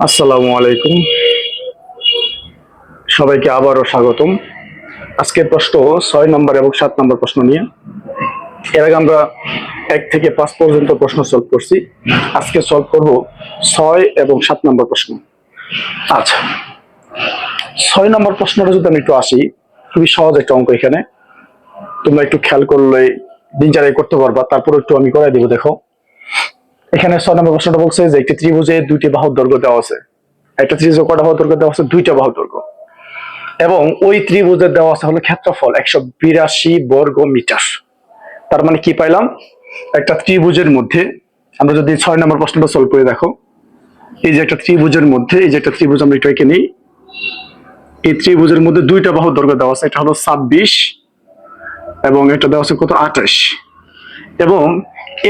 আসসালামু আলাইকুম। সবাইকে আবারও স্বাগতম। আজকের প্রশ্ন ছয় নম্বর এবং সাত নম্বর প্রশ্ন নিয়ে। এর আগে আমরা এক থেকে পাঁচ পর্যন্ত প্রশ্ন সলভ করছি। আজকে সলভ করব ছয় এবং সাত নম্বর প্রশ্ন। আচ্ছা ছয় নম্বর প্রশ্নটা যদি আমি একটু আসি, খুবই সহজ একটা অঙ্ক এখানে। তোমরা একটু খেয়াল করলে দিন চারাই করতে পারবা, তারপর একটু আমি করাই দেবো, দেখো। এখানে ছয় নম্বর প্রশ্নটা বলছে যে একটি ত্রিভুজে দুইটি বাহুর দৈর্ঘ্য দেওয়া আছে। একটা ত্রিভুজে কটা বাহুর দৈর্ঘ্য দেওয়া আছে? দুইটা বাহুর দৈর্ঘ্য। এবং ওই ত্রিভুজের দেওয়া আছে হলো ক্ষেত্রফল একশো বিরাশি বর্গ মিটার। তার মানে কি পাইলাম? একটা ত্রিভুজের মধ্যে, আমরা যদি ছয় নম্বর প্রশ্নটা সলভ করে দেখো। এই যে একটা ত্রিভুজের মধ্যে, এই যে একটা ত্রিভুজ আমরা একটু এঁকে নিই। এই ত্রিভুজের মধ্যে দুইটা বাহুর দৈর্ঘ্য দেওয়া আছে, এটা হলো ছাব্বিশ এবং এটা দেওয়া আছে কত? আঠাশ। এবং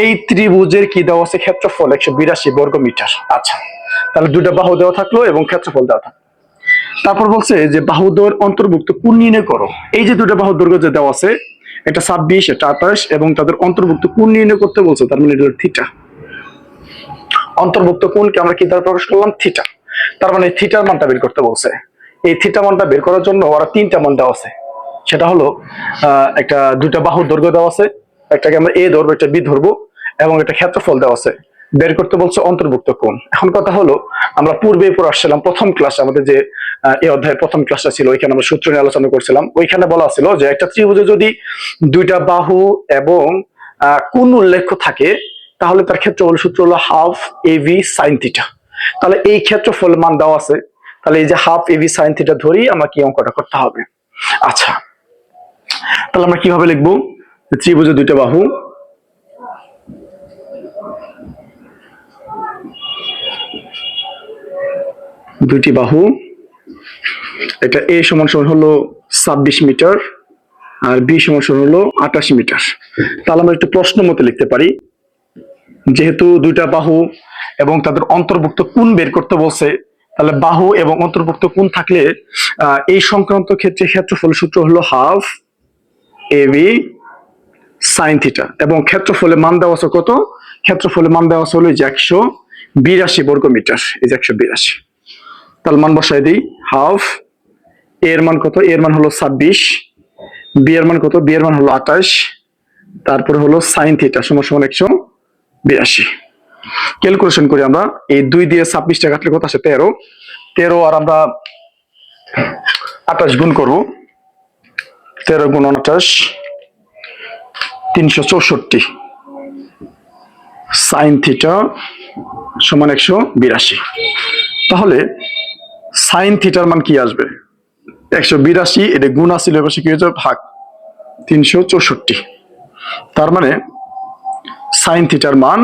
এই ত্রিভুজের কি দেওয়া আছে? ক্ষেত্রফল, একশো বিরাশি বর্গ মিটার। আচ্ছা তাহলে দুইটা বাহু দেওয়া থাকল এবং ক্ষেত্রফল দেওয়া থাকল। তারপর বলছে যে বাহুদ্বয়ের অন্তর্ভুক্ত কোণ নির্ণয় করো? এই যে দুটো বাহু দৈর্ঘ্য যে দেওয়া আছে, এটা ছাব্বিশ, এটা আঠাশ এবং তাদের অন্তর্ভুক্ত কোণ নির্ণয় করতে বলছে? তার মানে থিটা অন্তর্ভুক্ত কোণকে আমরা কি দ্বারা প্রকাশ করলাম? থিটা তার মানে থিটার মানটা বের করতে বলছে। এই থিটা মানটা বের করার জন্য ওরা তিনটা মান দেওয়া আছে। সেটা হলো একটা দুটা বাহুর দৈর্ঘ্য দেওয়া আছে একটাকে আমরা এ ধরবো একটা বি ধরবো এবং একটা ক্ষেত্রফল দেওয়া আছে। বের করতে বলছে অন্তর্ভুক্ত কোণ। এখন কথা হলো আমরা পূর্বে পড়ে আসছিলাম প্রথম ক্লাস আমাদের যে এই অধ্যায়ের প্রথম ক্লাসটা ছিল ওইখানে আমরা সূত্র নিয়ে আলোচনা করছিলাম। ওইখানে বলা ছিল যে একটা ত্রিভুজে যদি দুইটা বাহু এবং আহ, কোণ উল্লেখ থাকে তাহলে তার ক্ষেত্রফল সূত্র হলো হাফ এভি সাইন থিটা। তাহলে এই ক্ষেত্রফল মান দেওয়া আছে। তাহলে এই যে হাফ এভি সাইন থিটা ধরেই আমাকে অঙ্কটা করতে হবে। আচ্ছা। তাহলে আমরা কীভাবে লিখব? ত্রিভুজে দুইটা বাহু দুইটি বাহু এটা এ সমান সমান হলো ছাব্বিশ মিটার আর বি সমান সমান হলো আঠাশ মিটার। তাহলে আমরা একটু প্রশ্ন মতে লিখতে পারি। যেহেতু দুইটা বাহু এবং তাদের অন্তর্ভুক্ত কোন বের করতে বলছে, তাহলে বাহু এবং অন্তর্ভুক্ত কোন থাকলে এই সংক্রান্ত ক্ষেত্রে ক্ষেত্রফল সূত্র হলো হাফ এবি সাইন থিটা এবং ক্ষেত্রফলে মান দেওয়া আছে কত? ক্ষেত্রফলে মান দেওয়া আছে হলো যে একশো বিরাশি বর্গ মিটার, এই যে একশো বিরাশি। তাহলে মান বসাই দিই, হাফ এর মান কত? এর মান হলো ছাব্বিশ, বি এর মান কত? বি এর মান হলো আঠাশ, তারপরে হলো সাইন থিটা, সমান সমান একশো বিরাশি। ক্যালকুলেশন করি আমরা, এই দুই দিয়ে ছাব্বিশটা কাটলে কত আছে তেরো। তেরো আর আমরা আঠাশ গুণ করব, তেরো গুণ আঠাশ তিনশো চৌষট্টি। সাইন থিটা সমান একশো বিরাশি। তাহলে সাইন থিটার মান কি আসবে? একশো বিরাশি, এটা গুণ আসছিল এবার কি হয়ে যাবে? ভাগ। তিনশো চৌষট্টি। তার মানে সাইন থিটার মান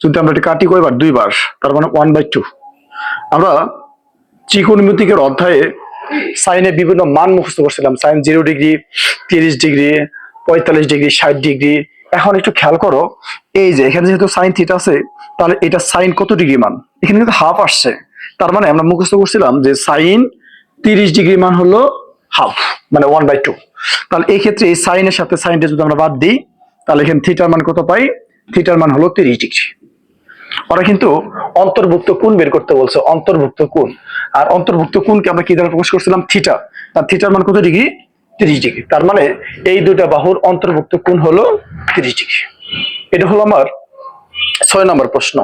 যদি আমরা এটা কাটি কয়বার? দুইবার। তার মানে ওয়ান বাই টু আমরা ত্রিকোণমিতিকের অধ্যায়ে সাইনের বিভিন্ন মান মুখস্থ করছিলাম। সাইন জিরো ডিগ্রি তিরিশ ডিগ্রি পঁয়তাল্লিশ ডিগ্রি, ষাট ডিগ্রি। এখন একটু খেয়াল করো, এই যে এখানে যেহেতু সাইন থিটা আছে, তাহলে এটা সাইন কত ডিগ্রি মান? এখানে কিন্তু হাফ আসছে। তার মানে আমরা মুখস্থ করছিলাম যে সাইন তিরিশ ডিগ্রি মান হলো হাফ মানে ওয়ান বাই টু তাহলে এই ক্ষেত্রে এই সাইনের সাথে সাইনটা যদি আমরা বাদ দিই, তাহলে এখানে থিটার মান কত পাই? থিটার মান হলো তিরিশ ডিগ্রি। ওরা কিন্তু অন্তর্ভুক্ত কোণ বের করতে বলছে, অন্তর্ভুক্ত কোণ। আর অন্তর্ভুক্ত কোণকে আমরা কি দ্বারা প্রকাশ করছিলাম? থিটা তার থিটার মান কত ডিগ্রি? তিরিশ ডিগ্রি তার মানে এই দুটা বাহুর অন্তর্ভুক্ত কোন হলো তিরিশ ডিগ্রি এটা হলো আমার ছয় নম্বর প্রশ্ন।